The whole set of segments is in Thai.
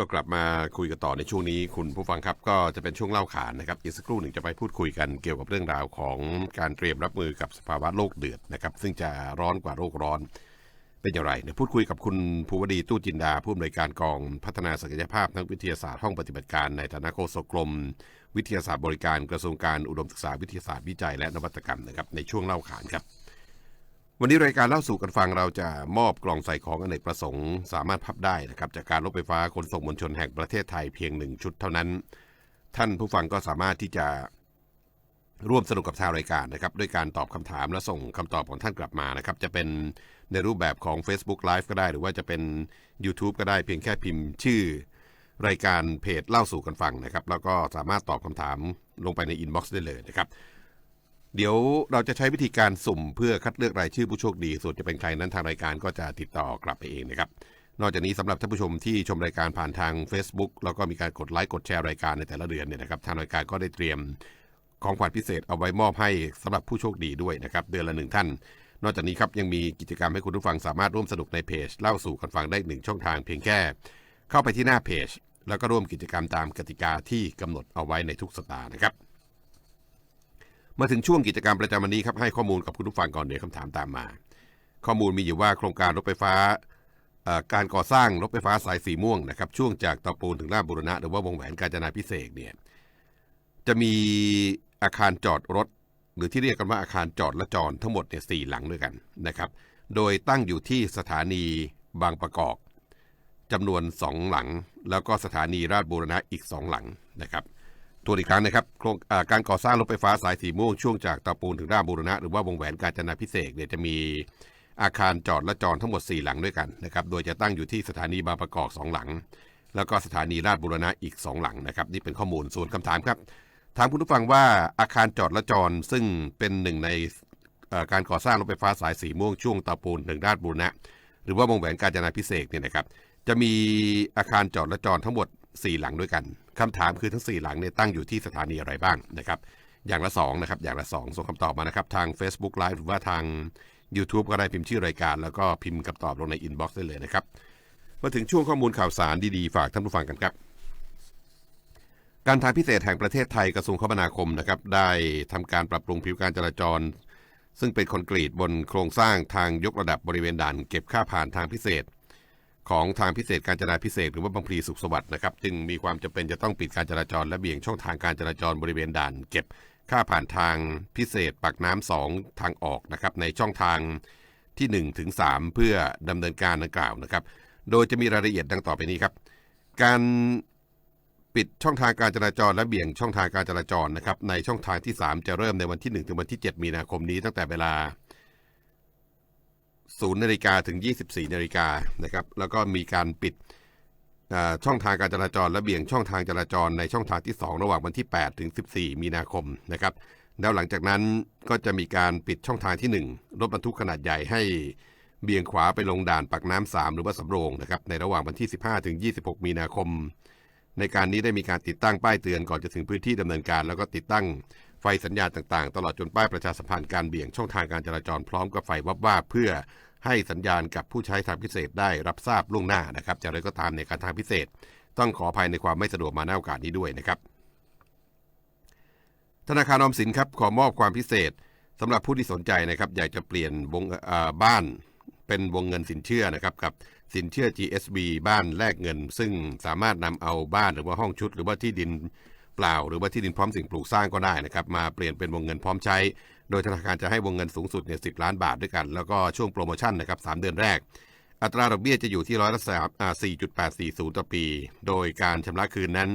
เรากลับมาคุยกันต่อในช่วงนี้ คุณผู้ฟังครับก็จะเป็นช่วงเล่าขานนะครับอีกสักครู่หนึ่งจะไปพูดคุยกันเกี่ยวกับเรื่องราวของการเตรียมรับมือกับสภาวะโลกเดือดนะครับซึ่งจะร้อนกว่าโลกร้อนเป็นอย่างไรเนี่ยพูดคุยกับคุณภูวดีตู้จินดาผู้อำนวยการกองพัฒนาศักยภาพนักวิทยาศาสตร์ห้องปฏิบัติการในฐานะโฆษกกรม วิทยาศาสตร์บริการกระทรวงการอุดมศึกษาวิทยาศาสตร์วิจัยและนวัตกรรมนะครับในช่วงเล่าขานครับ วันนี้รายการเล่าสู่กันฟังเราจะมอบกล่องใส่ของอเนกประสงค์ สามารถพับได้นะครับ จากการรถไฟฟ้าขนส่งมวลชนแห่งประเทศไทยเพียงหนึ่งชุดเท่านั้น ท่านผู้ฟังก็สามารถที่จะร่วมสนุกกับทางรายการนะครับด้วยการตอบคำถามและส่งคำตอบของท่านกลับมานะครับ จะเป็นในรูปแบบของ Facebook Live ก็ได้ หรือว่าจะเป็น YouTube ก็ได้เพียงแค่พิมพ์ชื่อ รายการเพจเล่าสู่กันฟังนะครับ แล้วก็สามารถตอบคำถามลงไปในอินบ็อกซ์ได้เลยนะครับ เดี๋ยวเราจะใช้วิธีการสุ่มเพื่อคัดเลือกรายชื่อผู้โชคดี ส่วนจะเป็นใครนั้นทางรายการก็จะติดต่อกลับไปเองนะครับ นอกจากนี้สำหรับท่านผู้ชมที่ชมรายการผ่านทาง Facebook แล้วก็มีการกดไลค์กดแชร์รายการในแต่ละเดือนเนี่ยนะครับทางรายการก็ได้เตรียมของขวัญพิเศษเอาไว้มอบให้สำหรับผู้โชคดีด้วยนะครับเดือนละหนึ่งท่าน นอกจากนี้ครับยังมีกิจกรรมให้คุณผู้ฟังสามารถร่วมสนุกในเพจเล่าสู่กันฟังได้หนึ่งช่องทางเพียงแค่ เข้าไปที่หน้าเพจแล้วก็ร่วมกิจกรรมตามกติกาที่กำหนดเอาไว้ในทุกสัปดาห์นะครับ มาถึงช่วงกิจกรรมประจำวันนี้ครับให้ข้อมูลกับคุณผู้ฟังก่อนเดี๋ยวคำถามตามมา ข้อมูลมีอยู่ว่าโครงการรถไฟฟ้าการก่อสร้างรถไฟฟ้าสายสีม่วงนะครับช่วงจากตาปูนถึงลาดบุรณะหรือว่าวงแหวนกาญจนาพิเศษเนี่ยจะมีอาคารจอดรถ หรือที่เรียกกันว่าอาคารจอดและจอดทั้งหมดเนี่ยสี่หลังด้วยกันนะครับ โดยตั้งอยู่ที่สถานีบางประกอบจำนวน 2 หลัง แล้วก็สถานีราชบูรณะอีก 2 หลังนะครับ ทวอีกครั้งนะครับโครงการก่อสร้างรถไฟฟ้าสายสีม่วงช่วงจากตาปูนถึงราชบูรณะหรือว่าวงแหวนกาญจนาพิเศษเนี่ยจะมีอาคารจอดและจอดทั้งหมด 4 หลังด้วยกันนะครับ โดยจะตั้งอยู่ที่สถานีบางประกอบ 2 หลัง แล้วก็สถานีราชบูรณะอีก 2 หลังนะครับ นี่เป็นข้อมูลส่วนคำถามครับ ถามคุณผู้ฟังว่าอาคารจอดและจรซึ่งเป็นหนึ่งในการก่อสร้างรถไฟฟ้าสายสีม่วงช่วงตาปูนถึงราชบูรณะ หรือว่าวงแหวนกาญจนาพิเศษเนี่ยนะครับ จะมีอาคารจอดและจรทั้งหมด 4 หลังด้วยกันคำถามคือทั้ง 4 หลังเนี่ยตั้งอยู่ที่สถานีอะไรบ้างนะครับ อย่างละ2นะครับ อย่างละ 2 ส่งคำตอบมานะครับ ทาง Facebook Live หรือว่าทาง YouTube ก็ได้พิมพ์ชื่อรายการ แล้วก็พิมพ์คำตอบลงในอินบ็อกซ์ได้เลยนะครับ มาถึงช่วงข้อมูลข่าวสารดีๆ ฝากท่านผู้ฟังกันครับ การทางพิเศษแห่งประเทศไทยกระทรวงคมนาคมนะครับ ได้ทำการปรับปรุงผิวการจราจร ซึ่งเป็นคอนกรีตบนโครงสร้างทางยกระดับบริเวณด่านเก็บค่าผ่านทางพิเศษ ของทางพิเศษการจราพิเศษหรือว่าบางพลีสุขสวัสดิ์นะครับจึงมีความจำเป็นจะต้องปิดการจราจรและเบี่ยงช่องทางการจราจรบริเวณด่านเก็บค่าผ่านทางพิเศษปากน้ำสองทางออกนะครับในช่องทางที่ 1 ถึง 3 เพื่อดำเนินการดังกล่าวนะครับ โดยจะมีรายละเอียดดังต่อไปนี้ครับ การปิดช่องทางการจราจรและเบี่ยงช่องทางการจราจรนะครับในช่องทางที่ 3 จะเริ่มในวันที่ 1 ถึงวันที่ 7 มีนาคมนี้ตั้งแต่เวลา 0นาฬิกาถึง 24นาฬิกานะครับแล้วก็มีการปิดช่องทางการจราจรและเบี่ยงช่องทางจราจรในช่องทางที่ 2 ระหว่างวันที่ 8 ถึง 14 มีนาคมนะครับแล้วหลังจากนั้นก็จะมีการปิดช่องทางที่ 1 รถบรรทุกขนาดใหญ่ให้เบี่ยงขวาไปลงด่านปากน้ำ3หรือว่าสำโรงนะครับในระหว่างวันที่ 15 ถึง 26 มีนาคม ในการนี้ได้มีการติดตั้งป้ายเตือนก่อนจะถึงพื้นที่ดำเนินการ แล้วก็ติดตั้งไฟสัญญาณต่างๆ ตลอดจนป้ายประชาสัมพันธ์การเบี่ยงช่องทางการจราจรพร้อมกับไฟวับวาบเพื่อ ให้สัญญาณกับผู้ใช้ทางพิเศษได้รับทราบล่วงหน้านะครับจะอะไรก็ตามในการทางพิเศษ ต้องขออภัยในความไม่สะดวกมาในโอกาสนี้ด้วยนะครับ ธนาคารออมสินครับขอมอบความพิเศษสำหรับผู้ที่สนใจนะครับอยากจะเปลี่ยนวงบ้านเป็นวงเงินสินเชื่อนะครับกับสินเชื่อ GSB บ้านแลกเงิน ซึ่งสามารถนำเอาบ้านหรือว่าห้องชุด หรือว่าที่ดินเปล่า หรือว่าที่ดินพร้อมสิ่งปลูกสร้างก็ได้นะครับมาเปลี่ยนเป็นวงเงินพร้อมใช้ โดยธนาคารจะให้วงเงินสูงสุดเนี่ยสิล้านบาทด้วยกัน แล้วก็ช่วงโปรโมชั่นนะครับสามเดือนแรก อัตราดอกเบี้ยจะอยู่ที่ร้อยละสามอ่า4.840ต่อปี โดยการชำระคืนนั้น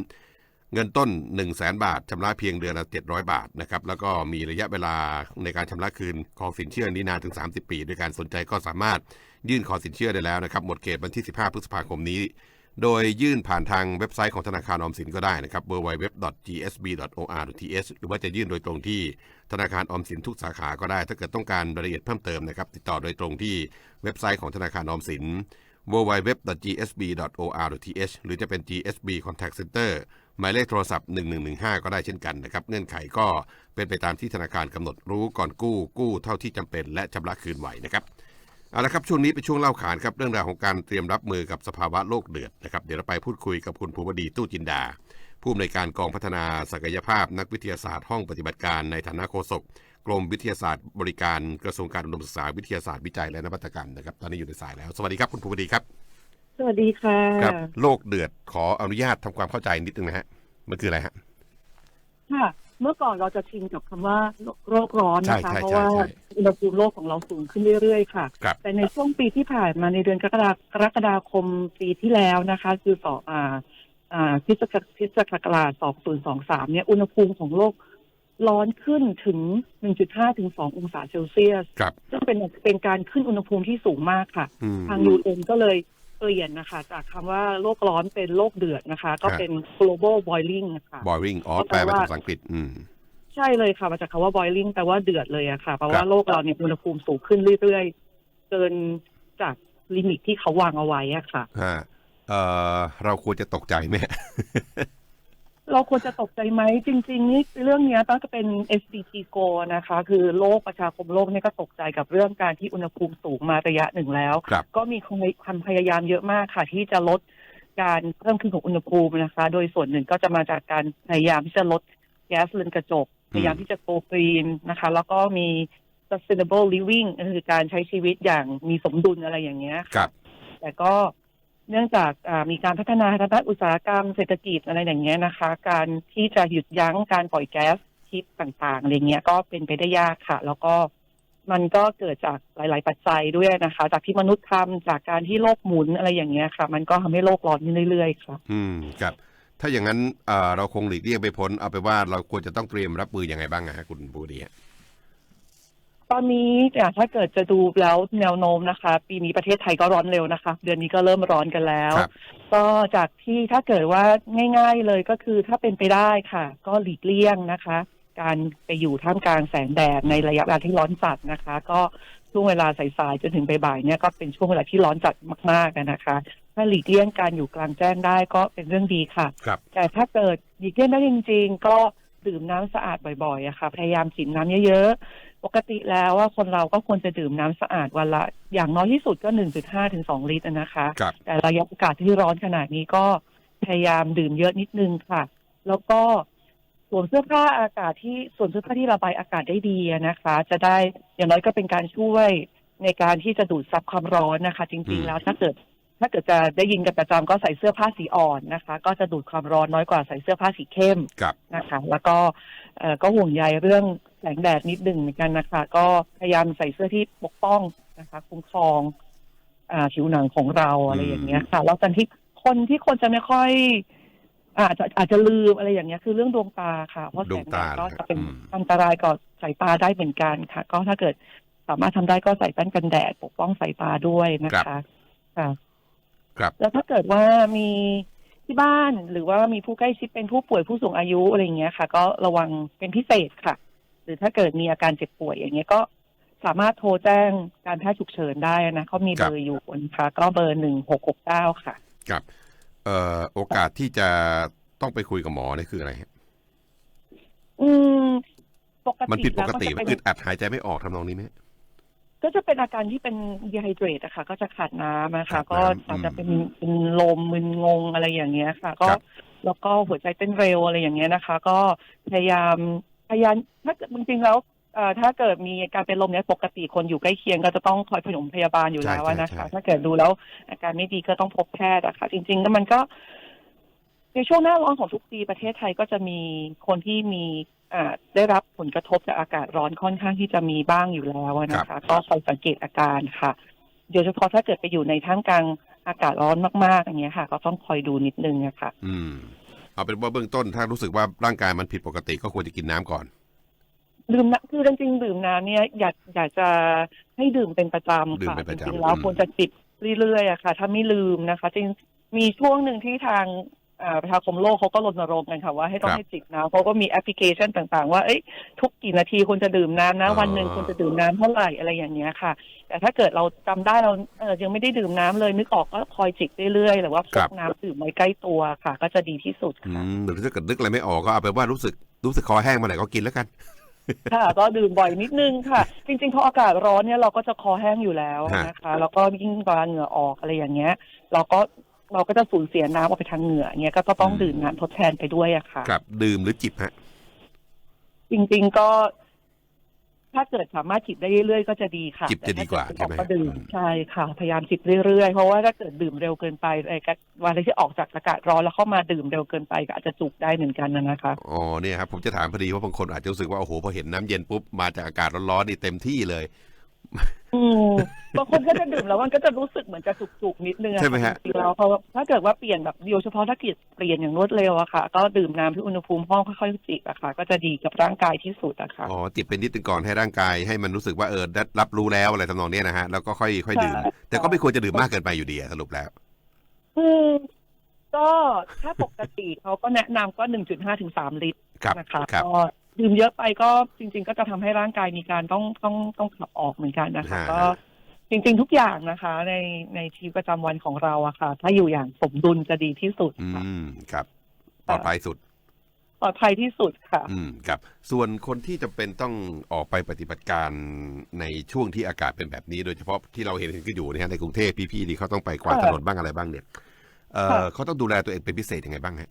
เงินต้น 1 0 0 0 0แบาทชำระเพียงเดือนละ700 บาทนะครับแล้วก็มีระยะเวลาในการชำระคืนของสินเชื่อนี้นานถึง 30 ปี ด้วยการสนใจก็สามารถยื่นขอสินเชื่อได้แล้วนะครับหมดเขตวันที่ 15 พฤษภาคมนี้ โดยยื่นผ่านทางเว็บไซต์ของธนาคารออมสินก็ได้นะครับ www.gsb.or.th หรือว่าจะยื่นโดยตรงที่ธนาคารออมสินทุกสาขาก็ได้ ถ้าเกิดต้องการรายละเอียดเพิ่มเติมนะครับ ติดต่อโดยตรงที่เว็บไซต์ของธนาคารออมสิน www.gsb.or.th หรือจะเป็น GSB Contact Center หมายเลขโทรศัพท์ 1115 ก็ได้เช่นกันนะครับ เงื่อนไขก็เป็นไปตามที่ธนาคารกำหนดรู้ก่อนกู้ กู้เท่าที่จำเป็น และชำระคืนไหวนะครับ เอาละครับช่วงนี้เป็นช่วงเล่าขานครับเรื่องราวของการเตรียมรับมือกับสภาวะโลกเดือดนะครับเดี๋ยวเราไปพูดคุยกับคุณภูวดีตู้จินดา ผู้อำนวยการกองพัฒนาศักยภาพนักวิทยาศาสตร์ห้องปฏิบัติการในฐานะโฆษกกรมวิทยาศาสตร์บริการกระทรวงการอุดมศึกษาวิทยาศาสตร์วิจัยและนวัตกรรมนะครับตอนนี้อยู่ในสายแล้ว สวัสดีครับคุณภูวดีครับ สวัสดีค่ะครับโลกเดือดขออนุญาตทำความเข้าใจนิดนึงนะฮะมันคืออะไรฮะค่ะ เมื่อก่อนเราจะชินกับคำว่าโรคร้อนใช่นะคะใช่เพราะใช่ว่าใช่อุณหภูมิโลกของเราสูงขึ้นเรื่อยๆค่ะ ครับ แต่ในช่วงปีที่ผ่านมาในเดือนกรกฎากรกฎาคมปีที่แล้วนะคะ คือสองอ่าอ่าพิศกคริสตศักราช2023 เนี่ยอุณหภูมิของโลกร้อนขึ้นถึง 1.5 ถึง 2 องศาเซลเซียส ครับ ซึ่งเป็นเป็นการขึ้นอุณหภูมิที่สูงมากค่ะ อืม ทาง UN ก็เลย เปลี่ยนนะคะ จากคำว่าโลกร้อนเป็นโลกเดือดนะคะ ก็เป็น global boiling นะคะ boiling อ๋อก็แปแปลลเป็นว่าภาษาอังกฤษ อืม ใช่เลยค่ะมาจากคำว่า boiling แปลว่าเดือดเลยอะค่ะแปลครัว่าบโลกเราเนี่ยอุณหภูมิสูงขึ้นเรื่อยๆ เกินจากลิมิตที่เขาวางเอาไว้อะค่ะ ฮะเอ่อเราควรจะตกใจไหม เราควรจะตกใจไหมจริง ๆ นี่เรื่องเนี้ยต้องเป็น SDG Go นะคะ คือโลกประชาคมโลกเนี่ยก็ตกใจกับเรื่องการที่อุณหภูมิสูงมาระยะหนึ่งแล้วครับก็มีความพยายามเยอะมากค่ะ ที่จะลดการเพิ่มขึ้นของอุณหภูมินะคะ โดยส่วนหนึ่งก็จะมาจากการพยายามที่จะลดแก๊สเรือนกระจกพยายามที่จะโกกรีนนะคะ แล้วก็มี sustainable living ก็คือการใช้ชีวิตอย่างมีสมดุลอะไรอย่างเงี้ยครับแต่ก็ เนื่องจากมีการพัฒนาทางด้านอุตสาหกรรมเศรษฐกิจอะไรอย่างเงี้ยนะคะ การที่จะหยุดยั้งการปล่อยแก๊สพิษต่างๆอะไรเงี้ยก็เป็นไปได้ยากค่ะ แล้วก็มันก็เกิดจากหลาย ๆ ปัจจัยด้วยนะคะ จากที่มนุษย์ทำจากการที่โลกหมุนอะไรอย่างเงี้ยค่ะ มันก็ทำให้โลกร้อนเรื่อย ๆค่ะอืมครับ ถ้าอย่างนั้นเราคงหลีกเลี่ยงไปพ้นเอาไปว่าเราควรจะต้องเตรียมรับมือยังไงบ้างอะฮะคุณบูดีฮะ อนนี้เนี่ยถ้าเกิดจะดูแล้วแนวโน้มนะคะ ปีนี้ประเทศไทยก็ร้อนเร็วนะคะ เดือนนี้ก็เริ่มร้อนกันแล้ว ครับ ก็จากที่ถ้าเกิดว่าง่าย ๆเลยก็คือถ้าเป็นไปได้ค่ะ ก็หลีกเลี่ยงนะคะ การไปอยู่ท่ามกลางแสงแดดในระยะเวลาที่ร้อนจัดนะคะ ก็ช่วงเวลาสายๆจนถึงบ่ายๆเนี่ยก็เป็นช่วงเวลาที่ร้อนจัดมากๆนะคะ ถ้าหลีกเลี่ยงการอยู่กลางแจ้งได้ก็เป็นเรื่องดีค่ะ ครับ แต่ถ้าเกิดหลีกเลี่ยงได้จริง ๆ ก็ดื่มน้ำสะอาดบ่อยๆอะค่ะ พยายามจิบน้ำเยอะๆ ปกติแล้วว่าคนเราก็ควรจะดื่มน้ำสะอาดวันละ อย่างน้อยที่สุดก็1.5ถึง2ลิตรอะนะคะครับแต่ระยะอากาศที่ร้อนขนาดนี้ก็พยายามดื่มเยอะนิดนึงค่ะ แล้วก็สวมเสื้อผ้าอากาศที่สวมเสื้อผ้าที่ระบายอากาศได้ดีอะนะคะ จะได้อย่างน้อยก็เป็นการช่วยในการที่จะดูดซับความร้อนนะคะจอืริงมๆแล้วถ้าเกิด ถ้าเกิดจะได้ยินกันประจำก็ใส่เสื้อผ้าสีอ่อนนะคะ ก็จะดูดความร้อนน้อยกว่าใส่เสื้อผ้าสีเข้มครับนะคะ แล้วก็เอ่อก็ห่วงใยเรื่องแสงแดดนิดหนึ่งเหมือนกันนะคะ ก็พยายามใส่เสื้อที่ปกป้องนะคะ คุ้มครองอ่าผิวหนังของเราอะไรอย่างเงี้ยค่ะ แล้วกันที่คนที่คนจะไม่ค่อยอาจจะอาจจะลืมอะไรอย่างเงี้ย คือเรื่องดวงตาค่ะ เพราะแสงแดดก็จะเป็นดวงตาอืมอันตรายกับสายตาได้เหมือนกันค่ะ ก็ถ้าเกิดสามารถทำได้ก็ใส่แว่นกันแดด ปกป้องสายตาด้วยนะคะค่ะ ครับ แล้วถ้าเกิดว่ามีที่บ้านหรือว่ามีผู้ใกล้ชิดเป็นผู้ป่วยผู้สูงอายุอะไรอย่างเงี้ยค่ะ ก็ระวังเป็นพิเศษค่ะ หรือถ้าเกิดมีอาการเจ็บป่วยอย่างเงี้ยก็สามารถโทรแจ้งการแพทย์ฉุกเฉินได้นะเขามีเบอร์อยู่นะคะก็เบอร์หนึ่งหกหกเก้าค่ะครับเอ่อโอกาสที่จะต้องไปคุยกับหมอนี่คืออะไรฮะอืมปกติมันผิดปกติแล้วมันจะอึเป็นดอัดหายใจไม่ออกทำนองนี้ไหมก็จะเป็นอาการที่เป็น dehydrate อะค่ะ ก็จะขาดน้ำนะขาคะดน้ำก็อาจจะเป็นเป็นลมมึนงงอะไรอย่างเงี้ยค่ะ ก็ครับแล้วก็หัวใจเต้นเร็วอะไรอย่างเงี้ยนะคะ ก็พยายาม พยายามถ้าเกิดจริงๆแล้วเอ่อถ้าเกิดมีการเป็นลมเนี้ยปกติคนอยู่ใกล้เคียงก็จะต้องคอยพยมพยาบาลอยู่แล้วอะนะคะ ถ้าเกิดดูแล้ว อาการไม่ดีก็ต้องพบแพทย์อะค่ะจริงๆแล้วมันก็ ในช่วงหน้าร้อนของทุกปีประเทศไทยก็จะมีคนที่มีอ่าได้รับผลกระทบจากอากาศร้อนค่อนข้างที่จะมีบ้างอยู่แล้วอะนะคะ ก็คอยสังเกตอาการค่ะโดยเฉพาะถ้าเกิดไปอยู่ในท่ามกลางอากาศร้อนมากๆอย่างเงี้ยค่ะ ก็ต้องคอยดูนิดนึงอะค่ะอืม เอาเป็นว่าเบื้องต้นถ้ารู้สึกว่าร่างกายมันผิดปกติก็ควรจะกินน้ำก่อน ดื่มน้ำคือจริงๆดื่มน้ำเนี่ยอยากอยากจะให้ดื่มเป็นประจำดื่มค่ะเป็นจประจำริงๆแล้วอืมควรจะจิบเรื่อยๆอะค่ะ ถ้าไม่ลืมนะคะจริงมีช่วงหนึ่งที่ทางอ่า ประชาคมโลกเขาก็รณรงค์กันค่ะว่าให้ต้องให้จิบน้ำเขาก็มีแอปพลิเคชันต่างๆ ว่าเอ้ยทุกกี่นาทีควรจะดื่มน้ำนะ วันหนึ่งควรจะดื่มน้ำเท่าไหร่อะไรอย่างเงี้ยค่ะ แต่ถ้าเกิดเราจำได้เราเออยังไม่ได้ดื่มน้ำเลยนึกออกก็คอยจิบเรื่อยๆหรือว่าพครักบน้ำดื่มไว้ใกล้ตัวค่ะ ก็จะดีที่สุดอืค่ะมหรือถ้าเกิดนึกอะไรไม่ออกก็เอาเป็นว่ารู้สึกรู้สึกคอแห้งมาไหนก็กินแล้วกันค่ะก็ดื่มบ่อยนิดนึงค่ะ จริงๆพออากาศร้อนเนี่ยเราก็จะคอแห้งอยู่แล้วนะคะ แล้วก็ยิ่งเวลาเหงื่อออกอะไรอย่างเงี้ย เราก็ เราก็จะสูญเสียน้ำออกไปทางเหงื่อเงี้ยก็ต้องดื่มน้ำทดแทนไปด้วยอะค่ะ ครับ ดื่มหรือจิบฮะ จริง ๆ ก็ ถ้าเกิดสามารถจิบได้เรื่อยๆ ก็จะดีค่ะจิบจะดีกว่าแต่ใช่ไหมถ้เกิดก็ดื่มอืมใช่ค่ะ พยายามจิบเรื่อยๆ เพราะว่าถ้าเกิดดื่มเร็วเกินไปไอ้กะวันที่ออกจากอากาศร้อนแล้วเข้ามาดื่มเร็วเกินไปก็อาจจะจุกได้เหมือนกันนะนะคะอ๋อเนี่ยครับผมจะถามพอดีว่าบางคนอาจจะรู้สึกว่าโอ้โหพอเห็นน้ำเย็นปุ๊บมาจากอากาศร้อนๆนี่เต็มที่เลย อืมบางคนก็จะดื่มแล้วมันก็จะรู้สึกเหมือนจะจุกๆนิดนึงอะใช่ไหมฮะ จริงๆแล้วเพราะว่าถ้าเกิดว่าเปลี่ยนแบบโดยเฉพาะถ้าเกิดเปลี่ยนอย่างรวดเร็วอะค่ะ ก็ดื่มน้ำที่อุณหภูมิห้องค่อยๆจิบอะค่ะ ก็จะดีกับร่างกายที่สุดอะค่ะ อ๋อจิบเป็นนิดนึงก่อนให้ร่างกายให้มันรู้สึกว่าเออได้รับรู้แล้วอะไรทำนองเนี้ยนะฮะแล้วก็ค่อยค่อยดื่ม ใช่ แต่ก็ไม่ควรจะดื่มมากเกินไปอยู่ดีอะสรุปแล้ว อืมก็ถ้าปกติเขาก็แนะนำก็หนึ่งจุดห้าถึงสามลิตรครับนะคะครับ ก็ ดื่มเยอะไปก็จริง ๆ ก็จะทำให้ร่างกายมีการต้องต้องต้องขับออกเหมือนกันนะคะฮะก็จริง ๆ ทุกอย่างนะคะ ในในชีวิตประจำวันของเราอะค่ะ ถ้าอยู่อย่างสมดุลจะดีที่สุดอืค่ะมครับปลอดภัยสุดปลอดภัยที่สุดค่ะ อืมครับ ส่วนคนที่จะเป็นต้องออกไปปฏิบัติการในช่วงที่อากาศเป็นแบบนี้ โดยเฉพาะที่เราเห็นกันอยู่เนยฮะในกรุงเทพพี่ๆที่เขาต้องไปกวาดค่ะถนนบ้างอะไรบ้างเนี่ยเออค่ะเขาต้องดูแลตัวเองเป็นพิเศษยังไงบ้างฮะ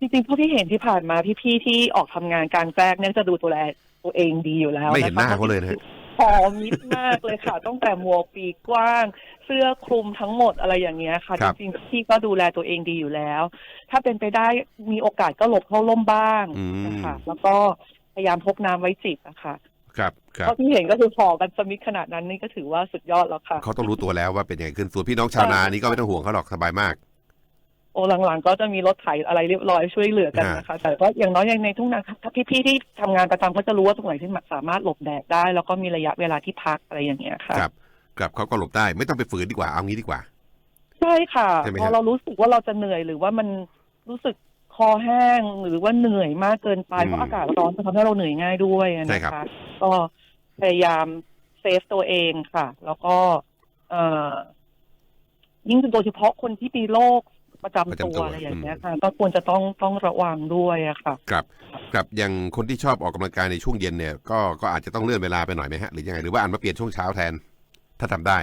จริงๆผู้ที่เห็นที่ผ่านมาพี่ๆที่ออกทำงานกลางแจ้งเนี่ยจะดูตัวแลตัวเองดีอยู่แล้วไม่เห็นหน้าะคะเขาเลยนะฮะหอมมิดมากเลยค่ะ ตั้งแต่หมวกปีกกว้าง เสื้อคลุมทั้งหมดอะไรอย่างเงี้ยค่ะคจรับริงๆพี่ก็ดูแลตัวเองดีอยู่แล้ว ถ้าเป็นไปได้มีโอกาสก็หลบเข้าร่มบ้างอืมนะคะแล้วก็พยายามพกน้ำไว้จิบอะค่ะครับครับเท่าที่เห็นก็คือพอกันสมิธขนาดนั้นนี่ก็ถือว่าสุดยอดแล้วค่ะเขาต้องรู้ตัวแล้วว่าเป็นยังไงขึ้นส่วนพี่น้องชาวนานี่ก็ไม่ต้องห่วงเขาหรอกสบายมาก โอ้หลังๆ ก็จะมีรถไถอะไรเรียบร้อยช่วยเหลือกันนะคะ แต่ก็อย่างน้อยอย่างในทุ่งนาถ้าพี่ๆที่ทำงานประจำก็จะรู้ว่าตรงไหนที่สามารถหลบแดดได้ แล้วก็มีระยะเวลาที่พักอะไรอย่างเงี้ยค่ะครับครับเขาก็หลบได้ไม่ต้องไปฝืนดีกว่าเอางี้ดีกว่าใช่ค่ะใช่ไหมพครัอบเรารู้สึกว่าเราจะเหนื่อยหรือว่ามันรู้สึกคอแห้งหรือว่าเหนื่อยมากเกินไปอืมเพราะอากาศร้อนจะทำให้เราเหนื่อยง่ายด้วยอะใช่นะครัคะบก็พยายามเซฟตัวเองค่ะ แล้วก็ เอ่อยิ่งโดยเฉพาะคนที่มีโรค ประจำประตัวจำตัวอะไรอย่างเงี้ยค่ะก็ควรจะต้องต้องระวังด้วยอะค่ะ ครับครับอย่างคนที่ชอบออกกำลังกายในช่วงเย็นเนี่ยก็ก็อาจจะต้องเลื่อนเวลาไปหน่อยไหมฮะหรือยังไงหรือว่าอันมาเปลี่ยนช่วงเช้าแทน ถ้าทำได้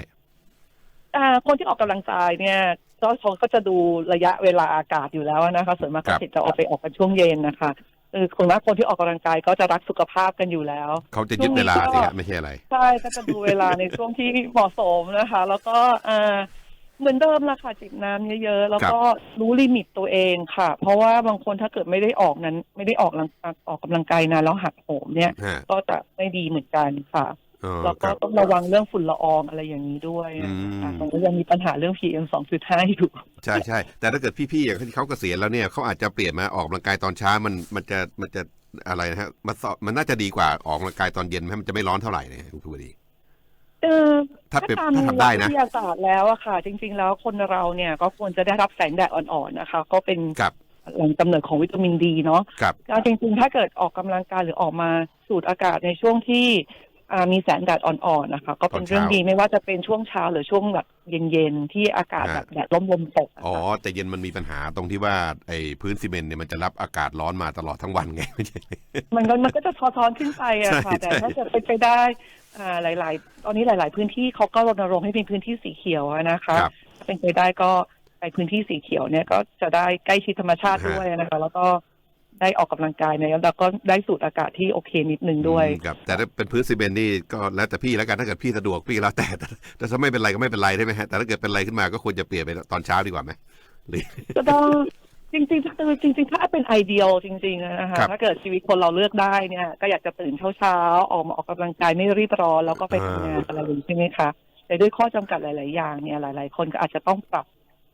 อ่าคนที่ออกกำลังกายเนี่ยก็เขาก็จะดูระยะเวลาอากาศอยู่แล้วนะคะส่วนมากครัก็บสิจะออกไปออกกันช่วงเย็นนะคะคือคนมากคนที่ออกกำลังกายก็จะรักสุขภาพกันอยู่แล้ว เขาจะยึดเวลาช่วงนี้สิก็ฮะไม่ใช่อะไร ใช่ก็จะดูเวลาในช่วงที่เหมาะสมนะคะ แล้วก็อ่า เหมือนเดิมละค่ะจิบน้ำเยอะๆ แล้วก็รู้ลิมิตตัวเองค่ะ เพราะว่าบางคนถ้าเกิดไม่ได้ออกนั้น ไม่ได้ออกกำลังออกกำลังกายนานแล้วหักโหมเนี่ย ฮะ ก็จะไม่ดีเหมือนกันค่ะ อ๋อแล้วคก็รับ ต้องระวังเรื่องฝุ่นละอองอะไรอย่างนี้ด้วยอืมค่ะมันก็ยังมีปัญหาเรื่อง PM 2.5 อยู่ ใช่ใช่แต่ถ้าเกิดพี่ๆอย่างที่เขาเกษียณแล้วเนี่ยเขาอาจจะเปลี่ยนมาออกกำลังกายตอนเช้ามันมันจะมันจะอะไรนะฮะมันสมันน่าจะดีกว่าออกกำลังกายตอนเย็นไหมมันจะไม่ร้อนเท่าไหร่เนี่ยคุณผู้ดี เออถ้าเป็นตามถ้าทำได้นะวิทยาศาสตร์แล้วอะค่ะ จริง ๆ แล้วคนเราเนี่ยก็ควรจะได้รับแสงแดดอ่อนๆนะคะ ก็เป็นครับแหล่งกำเนิดของวิตามินดีเนาะครับก็จริงๆ ถ้าเกิดออกกำลังกายหรือออกมาสูดอากาศในช่วงที่อ่า มีแสงแดดอ่อนๆนะคะ ก็เป็นตอนเช้าเรื่องดีไม่ว่าจะเป็นช่วงเช้าหรือช่วงแบบเย็นๆ ที่อากาศฮะแบบแดดร่มลมตกอะอ๋อค่ะแต่เย็นมันมีปัญหาตรงที่ว่าไอ้พื้นซีเมนต์เนี่ยมันจะรับอากาศร้อนมาตลอดทั้งวันไงไม่ใช่มันก็มันก็จะทอทอนขึ้นไปอะค่ะใช่แต่ใช่ถ้าเกิดเป็นไปได้อ่าหลาย ๆ ตอนนี้หลาย ๆ พื้นที่เขาก็รณรงค์ให้เป็นพื้นที่สีเขียวอะนะคะครับถ้าเป็นไปได้ก็ไปพื้นที่สีเขียวเนี่ยก็จะได้ใกล้ชิดธรรมชาติด้วยนะคะ แล้วก็ ได้ออกกำลังกายเนี่ยแล้วก็ได้สูดอากาศที่โอเคนิดนึงด้วยอืมครับแต่ถ้าเป็นพื้นซีเมนต์นี่ก็แล้วแต่พี่แล้วกันถ้าเกิดพี่สะดวกพี่ก็แล้วแต่แต่แต่ถ้าไม่เป็นไรก็ไม่เป็นไรใช่ไหมฮะแต่ถ้าเกิดเป็นไรขึ้นมาก็ควรจะเปลี่ยนไปตอนเช้าดีกว่าไหมหรือก็ต้องจริงๆถ้าจริง ๆ ถ้าเป็นไอเดียลจริง ๆ นะคะครับถ้าเกิดชีวิตคนเราเลือกได้เนี่ยก็อยากจะตื่นเช้าๆออกมาออกกำลังกายไม่รีบร้อนแล้วก็ไปทำงานอะไรอย่างนี้ใช่ไหมคะแต่ด้วยข้อจำกัดหลาย ๆ อย่างเนี่ยหลาย ๆ คนก็อาจจะต้องปรับ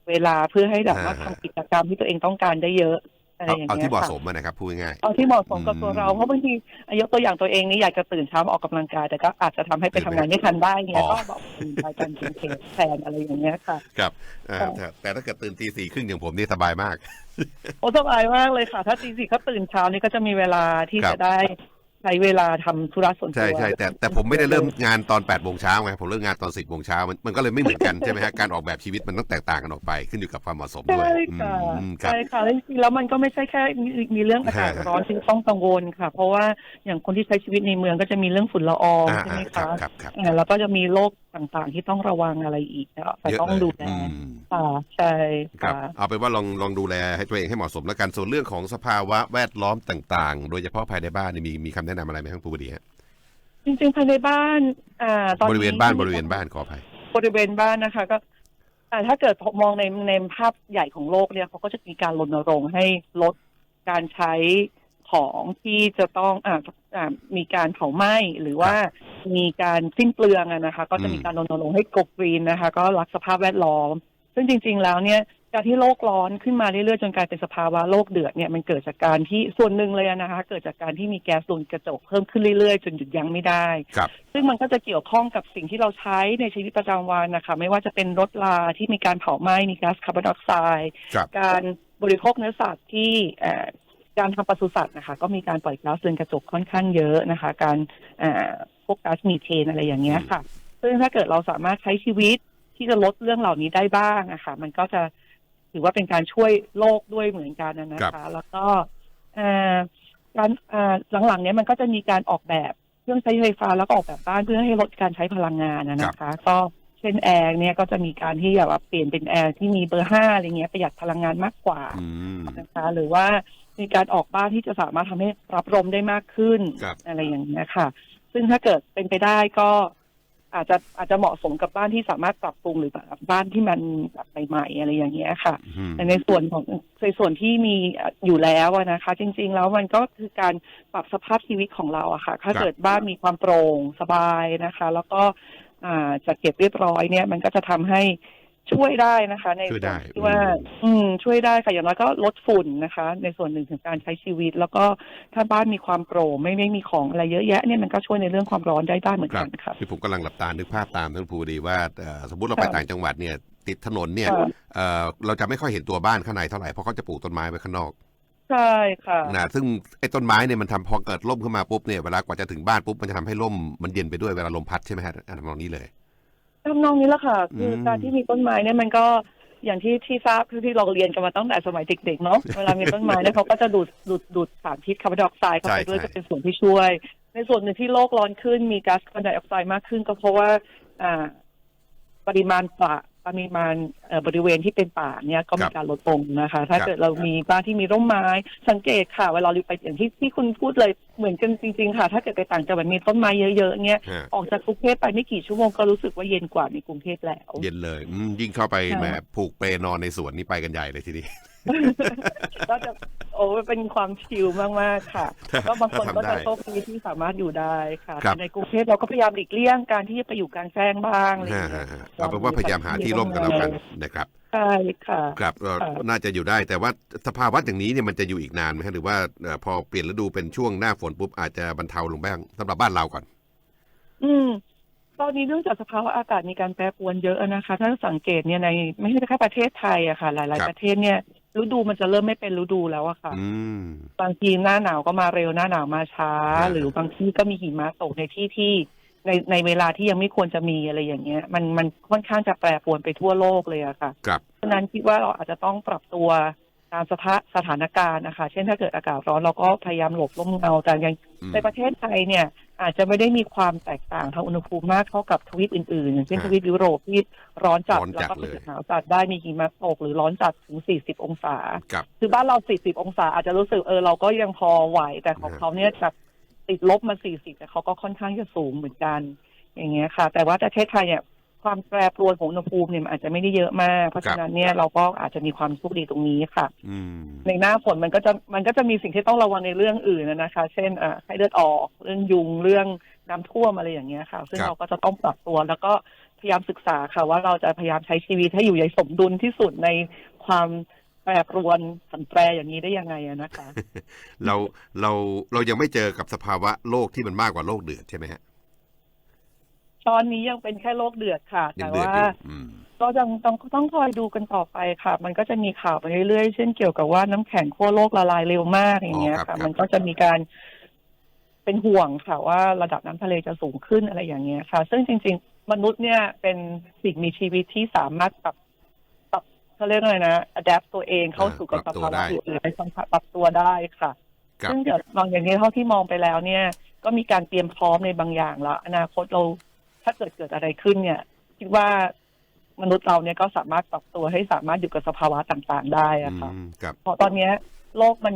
เวลาเพื่อให้แบบว่าทำกิจกรรมที่ตัวเองต้องการได้เยอะ อะไรเอาอย่างเอาเงี้ที่ยเหมาะค่ะ สมอะนะครับพูดง่าย เอาที่เหมาะสมกับอืมตัวเราเพราะบางทียกตัวอย่างตัวเองนี่อยากจะตื่นเช้ามาออกกำลังกาย แต่ก็อาจจะทำให้ไปทำงานไม่ทันได้เงี้ยอ๋อ ก็แบบตื่นไปกันกินเคสแทนอะไรอย่างเงี้ยค่ะ ๆครับอ่าค่ะแต่แต่ถ้าเกิดตื่นตีสี่ครึ่งอย่างผมนี่สบายมาก โอ้สบายมากเลยค่ะ ถ้าตีสี่เขาตื่นเช้านี่ก็จะมีเวลาที่ครับจะได้ ใช้เวลาทำธุระส่วนตัวใช่ใช่แต่แต่ผมไม่ได้เริ่มงานตอน8ปดโมงเช้าไงผมเริ่มงานตอนสิบโมงเช้ามันมันก็เลยไม่เหมือนกันใช่ไหมฮะการออกแบบชีวิตมันต้องแตกต่างกันออกไปขึ้นอยู่กับความเหมาะสมด้วยใช่ค่ะอืมครับใช่ค่ะแล้วจริงๆแล้วมันก็ไม่ใช่แค่มีมีเรื่องอากาศฮะร้อนที่ต้องกังวลค่ะ เพราะว่าอย่างคนที่ใช้ชีวิตในเมืองก็จะมีเรื่องฝุ่นละอองอ่าใช่ไหมอ่าครับคะครับครับอ่าแล้วก็จะมีโรค ต่างๆ ที่ต้องระวังอะไรอีกนะแต่เยอะต้องเลยดูแลอืมค่ะใช่ครับค่ะเอาเป็นว่าลองลองดูแลให้ตัวเองให้เหมาะสมแล้วกันส่วนเรื่องของสภาวะแวดล้อมต่างๆ โดยเฉพาะภายในบ้านนี่มีมีคำแนะนำอะไรไหมครับผู้บดีฮะจริงๆภายในบ้านอ่าตอนบนี้ริเวณบ้านบริเวณบ้านขออภัยบริเวณบ้านนะคะก็อ่าถ้าเกิดมองในในภาพใหญ่ของโลกเนี่ยเขาก็จะมีการรณรงค์ให้ลดการใช้ ของที่จะต้องอ่าอ่ามีการเผาไหม้หรือว่ามีการสิ้นเปลืองอะนะคะ ก็จะมีการรณรงค์ให้กบกรีนนะคะ ก็รักสภาพแวดล้อม ซึ่งจริง ๆ แล้วเนี่ยการที่โลกร้อนขึ้นมาเรื่อยๆจนกลายเป็นสภาวะโลกเดือดเนี่ยมันเกิดจากการที่ส่วนหนึ่งเลยอะนะคะ เกิดจากการที่มีแก๊สเรือนกระจกเพิ่มขึ้นเรื่อยๆ จนหยุดยั้งไม่ได้ครับซึ่งมันก็จะเกี่ยวข้องกับสิ่งที่เราใช้ในชีวิตประจำวันนะคะ ไม่ว่าจะเป็นรถลาที่มีการเผาไหม้มีก๊าซคาร์บอนไดออกไซด์ครับการบริโภคเนื้อสัตว์ที่เอ่อ การทำปศุสัตว์นะคะ ก็มีการปล่อยก๊าซเรือนกระจกค่อนข้างเยอะนะคะ การเอ่อพวกก๊าซมีเทนอะไรอย่างเงี้ยค่ะ ซึ่งถ้าเกิดเราสามารถใช้ชีวิตที่จะลดเรื่องเหล่านี้ได้บ้างนะคะมันก็จะถือว่าเป็นการช่วยโลกด้วยเหมือนกันนะครัคะบแล้วก็เอ่อการเอ่อหลังๆเนี้ยมันก็จะมีการออกแบบเครื่องใช้ไฟฟ้าแล้วก็ออกแบบบ้านเพื่อให้ลดการใช้พลังงานนะนะคะ ก็เช่นแอร์เนี่ยก็จะมีการที่แบบว่าเปลี่ยนเป็นแอร์ที่มีเบอร์ห้าอะไรเงี้ยประหยัดพลังงานมากกว่าอืมนะคะ หรือว่า มีการออกบ้านที่จะสามารถทำให้รับลมได้มากขึ้นครับอะไรอย่างเงี้ยค่ะ ซึ่งถ้าเกิดเป็นไปได้ก็อาจจะอาจจะเหมาะสมกับบ้านที่สามารถปรับปรุงหรือแบบบ้านที่มันแบบใหม่ๆอะไรอย่างเงี้ยค่ะอืมแต่ในส่วนของในส่วนที่มีอยู่แล้วอะนะคะ จริง ๆ แล้วมันก็คือการปรับสภาพชีวิตของเราอะค่ะ ถ้าครับเกิดบ้านมีความโปร่งสบายนะคะ แล้วก็อ่าจัดเก็บเรียบร้อยเนี่ย มันก็จะทำให้ ช่วยได้นะคะ ในช่วยได้ส่วนที่ว่าอืมอืม ช่วยได้ค่ะอย่างน้อยก็ลดฝุ่นนะคะ ในส่วนหนึ่งถึงการใช้ชีวิต แล้วก็ถ้าบ้านมีความโปร่งไม่ไม่มีของอะไรเยอะแยะเนี่ยมันก็ช่วยในเรื่องความร้อนได้บ้างเหมือนครักับนค่ะ คือผมกำลังหลับตานึกภาพตามท่านผู้บดีว่าเอ่อสมมติเราไปค่ะต่างจังหวัดเนี่ยติดถนนเนี่ยค่ะ เอ่อเราจะไม่ค่อยเห็นตัวบ้านข้างในเท่าไหร่เพราะเขาจะปลูกต้นไม้ไว้ข้างนอกใช่ค่ะ นะซึ่งไอ้ต้นไม้เนี่ยมันทำพอเกิดร่มขึ้นมาปุ๊บเนี่ยเวลากว่าจะถึงบ้านปุ๊บมันจะทำให้ร่มมันเย็นไปด้วยเวลาลมพัดใช่ไหมฮะอันทำนองนี้เลย ทำนองนี้แหละค่ะ คืออม การที่มีต้นไม้เนี่ยมันก็อย่างที่ที่ทราบคือที่เราเรียนกันมาตั้งแต่สมัยเด็กๆเนาะ เวลามีต้นไม้เนี่ยเขาก็จะดูดดูดดูดสารพิษคาร์บอนไดออกไซด์เข้าไปใช่ด้วยใช่ก็เป็นส่วนที่ช่วย ในส่วนหนึ่งที่โลกร้อนขึ้นมีก๊าซคาร์บอนไดออกไซด์มากขึ้นก็เพราะว่า อ่า ปริมาณป่า ปริมาณเอ่อบริเวณที่เป็นป่าเนี่ยก็มีการลดลงนะคะ ถ้าครับเกิดเรามีบ้านที่มีร่มไม้ สังเกตค่ะเวลาเราไปอย่างที่ที่คุณพูดเลยเหมือนกันจริง ๆ ค่ะ ถ้าเกิดไปต่างจังหวัดมีต้นไม้เยอะๆเนี่ยฮะออกจากกรุงเทพไปไม่กี่ชั่วโมงก็รู้สึกว่าเย็นกว่าในกรุงเทพแล้ว เย็นเลยอืมยิ่งเข้าไปค่ะแหมผูกเปรนอนในสวนนี่ไปกันใหญ่เลยทีนี้ ก็จะโอ้เป็นความชิลมากๆค่ะ ก็บางคนก็ทำได้จะโชคดีที่สามารถอยู่ได้ค่ะครับแต่ในกรุงเทพเราก็พยายามหลีกเลี่ยงการที่จะไปอยู่กลางแจ้งบ้างอะไรอย่างฮะเงี้ฮะยฮะเอาเป็นว่าพยายามหาที่ร่มกันแล้วกันนะครับใช่ค่ะครับเอ่อค่ะน่าจะอยู่ได้ แต่ว่าสภาวะอย่างนี้เนี่ยมันจะอยู่อีกนานไหมฮะหรือว่าเอ่อพอเปลี่ยนฤดูเป็นช่วงหน้าฝนปุ๊บอาจจะบรรเทาลงบ้างสำหรับบ้านเราก่อน อืมตอนนี้เนื่องจากสภาวะอากาศมีการแปรปรวนเยอะนะคะ ถ้าสังเกตเนี่ยในไม่ใช่แค่ประเทศไทยอะค่ะ หลายครับๆประเทศเนี่ย ฤดูมันจะเริ่มไม่เป็นฤดูแล้วอะค่ะ อืม บางทีหน้าหนาวก็มาเร็วหน้าหนาวมาช้า อ่า หรือบางที่ก็มีหิมะตกในที่ที่ในในเวลาที่ยังไม่ควรจะมีอะไรอย่างเงี้ย มันมันค่อนข้างจะแปรปรวนไปทั่วโลกเลยอะค่ะครับเพราะฉะนั้นคิดว่าเราอาจจะต้องปรับตัว ตามสถาสถานการณ์นะคะ เช่นถ้าเกิดอากาศร้อนเราก็พยายามหลบร่มเงาแต่ยังอืมในประเทศไทยเนี่ยอาจจะไม่ได้มีความแตกต่างทางอุณหภูมิมากเท่ากับทวีปอื่นๆ อย่างเช่นฮะทวีปยุโรปที่ร้อนจัดร้อนจัแล้วดก็เลยหนาวจัดได้มีหิมะตกหรือร้อนจัดถึง 40 องศาครับคือบ้านเรา 40 องศาอาจจะรู้สึกเออเราก็ยังพอไหว แต่ของฮะเขาเนี่ยจะติดลบมา 40 แต่เขาก็ค่อนข้างจะสูงเหมือนกันอย่างเงี้ยค่ะ แต่ว่าประเทศไทยเนี่ย ความแปรปรวนของอุณหภูมิเนี่ยมันอาจจะไม่ได้เยอะมาก เพราะฉะนั้นเนี่ยเราก็อาจจะมีความโชคดีตรงนี้ค่ะอืมในหน้าฝนมันก็จะมันก็จะมีสิ่งที่ต้องระวังในเรื่องอื่นนะนะคะ เช่นอ่าไข้เลือดออกเรื่องยุงเรื่องน้ำท่วมอะไรอย่างเงี้ยค่ะ ซึ่งครับเราก็จะต้องปรับตัวแล้วก็พยายามศึกษาค่ะว่าเราจะพยายามใช้ชีวิตให้อยู่ในสมดุลที่สุดในความแปรปรวนผันแปรอย่างนี้ได้ยังไงอะนะคะ เราเราเรายังไม่เจอกับสภาวะโลกที่มันมากกว่าโลกเดือดใช่ไหมฮะ ตอนนี้ยังเป็นแค่โลกเดือดค่ะ ยัแต่งเดือดว่า อยู่อืม ก็ยังต้องต้องคอยดูกันต่อไปค่ะ มันก็จะมีข่าวไปเรื่อยๆ เช่นเกี่ยวกับว่าน้ำแข็งขั้วโลกละลายเร็วมากอย่างเงี้ยอ๋อครัค่ะบมันก็จะมีการเป็นห่วงค่ะว่าระดับน้ำทะเลจะสูงขึ้นอะไรอย่างเงี้ยค่ะ ซึ่งจริง ๆ มนุษย์เนี่ยเป็นสิ่งมีชีวิตที่สามารถปรับปรับเขาเรียกอะไรนะ adapt ตัวเองเข้าสู่กับสภาวะหรือในสัมผัสปรับตัวได้ค่ะ ครับซึ่งเดี๋ยวมองอย่างนี้เท่าที่มองไปแล้วเนี่ย ก็มีการเตรียมพร้อมในบางอย่างแล้ว อนาคตเรา ถ้าเกิดเกิดอะไรขึ้นเนี่ย คิดว่ามนุษย์เราเนี่ยก็สามารถปรับตัวให้สามารถอยู่กับสภาวะต่างๆ ได้อะค่ะอืมครับ เพราะตอนเนี้ยโลกมัน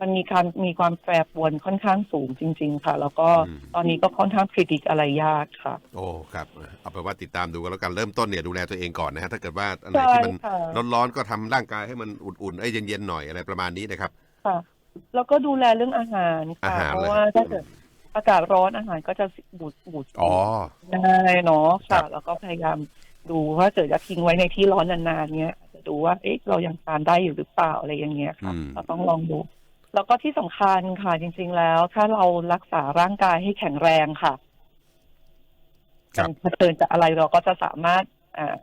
มันมีการมีความแปรปรวนค่อนข้างสูงจริง ๆ ค่ะ แล้วก็อืม ตอนนี้ก็ค่อนข้างพิจิตอะไรยากค่ะ โอ้ครับเอาไปนว่าติดตามดูกันแล้วกันเริ่มต้นเนี่ยดูแลตัวเองก่อนนะฮะถ้าเกิดว่าอันไหนใช่ที่มันค่ะ ร้อนๆก็ทำร่างกายให้มันอุ่นๆไอ้ยเย็นๆหน่อยอะไรประมาณนี้นะครับ ค่ะ แล้วก็ดูแลเรื่องอาหารค่ะอาหารเพราะเลยว่าถ้าเกิด อากาศร้อนอาหารก็จะบูดบูดอ๋อได้เนาะครัค่ะบแล้วก็พยายามดูว่าเกิดจะทิ้งไว้ในที่ร้อนนานๆเนี้ยจะดูว่าเอ๊ะเรายังทานได้อยู่หรือเปล่าอะไรอย่างเงี้ยค่ะอืมเราต้องลองดู แล้วก็ที่สำคัญค่ะจริง ๆ แล้ว ถ้าเรารักษาร่างกายให้แข็งแรงค่ะครับเผชิญจะอะไรเราก็จะสามารถอ่า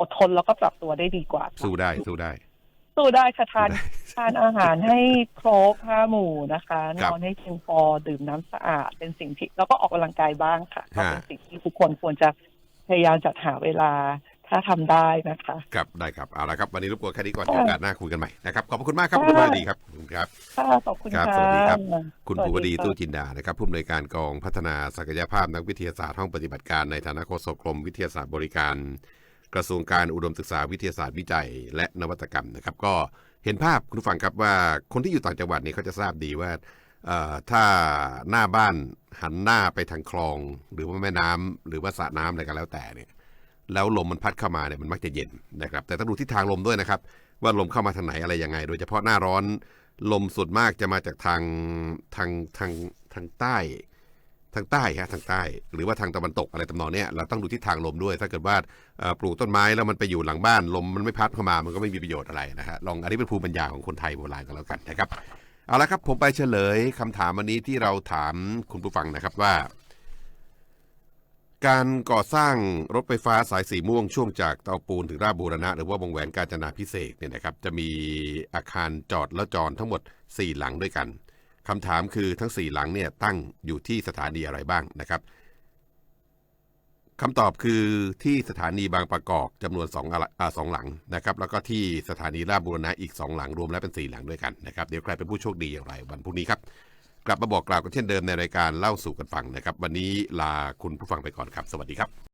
อดทนแล้วก็ปรับตัวได้ดีกว่าค่ะสู้ได้สู้ได้ สู้ได้ค่ะทานสู้ได้ทานอาหารให้ครบห้าหมู่นะคะนครับอนให้เพียงพอดื่มน้ำสะอาด เป็นสิ่งที่แล้วก็ออกกำลังกายบ้างค่ะก็ฮะเป็นสิ่งที่ทุกคนควรจะพยายามจัดหาเวลาถ้าทำได้นะคะครับได้ครับเอาละครับ วันนี้รบกวนแค่นี้ก่อนค่ะเดี๋ยวโอกาสหน้าคุยกันใหม่นะครับขอบพระคุณมากครับค่ะคุณภูวดีครับขอบคุณครับค่ะขอบคุณครับค่ะสวัสดีครับ คุณสวัสภูวดีค่ะตู้จินดานะครับผู้อำนวยการกองพัฒนาศักยภาพนักวิทยาศาสตร์ห้องปฏิบัติการในฐานะโฆษกกรมวิทยาศาสตร์บริการ กระทรวงการอุดมศึกษาวิทยาศาสตร์วิจัย และนวัตกรรมนะครับก็เห็นภาพคุณผู้ฟังครับว่าคนที่อยู่ต่างจังหวัดนี่เขาจะทราบดีว่าถ้าหน้าบ้านหันหน้าไปทางคลอง หรือว่าแม่น้ำหรือว่าสระน้ำอะไรก็แล้วแต่เนี่ยแล้วลมมันพัดเข้ามาเนี่ยมันมักจะเย็นนะครับแต่ต้องดูทิศทางลมด้วยนะครับ ว่าลมเข้ามาทางไหนอะไรยังไง โดยเฉพาะหน้าร้อนลมส่วนมากจะมาจากทางทางทางทางใต้ ทางใต้ฮะทางใต้ หรือว่าทางตะวันตกอะไรตำนองเนี้ยเราต้องดูทิศทางลมด้วย ถ้าเกิดว่าปลูกต้นไม้แล้วมันไปอยู่หลังบ้านลมมันไม่พัดเข้ามามันก็ไม่มีประโยชน์อะไรนะฮะลองอันนี้เป็นภูมิปัญญาของคนไทยโบราณกันแล้วกันนะครับเอาละครับผมไปเฉลยคำถามวันนี้ที่เราถามคุณผู้ฟังนะครับว่า การก่อสร้างรถไฟฟ้าสายสีม่วงช่วงจากเตาปูนถึงราชบูรณะ หรือว่าวงแหวนกาญจนาพิเศษเนี่ยนะครับจะมีอาคารจอดและจรทั้งหมด 4 หลังด้วยกัน คำถามคือทั้ง 4 หลังเนี่ยตั้งอยู่ที่สถานีอะไรบ้างนะครับคำตอบคือที่สถานีบางประกอบจำนวน2องอะอ่าสองหลังนะครับแล้วก็ที่สถานีราชบูรณะอีก 2 หลังรวมแล้วเป็น 4 หลังด้วยกันนะครับเดี๋ยวใครเป็นผู้โชคดีอย่างไรวันพรุ่งนี้ครับ กลับมาบอกกล่าวกันเช่นเดิมในรายการเล่าสู่กันฟังนะครับ วันนี้ลาคุณผู้ฟังไปก่อนครับ สวัสดีครับ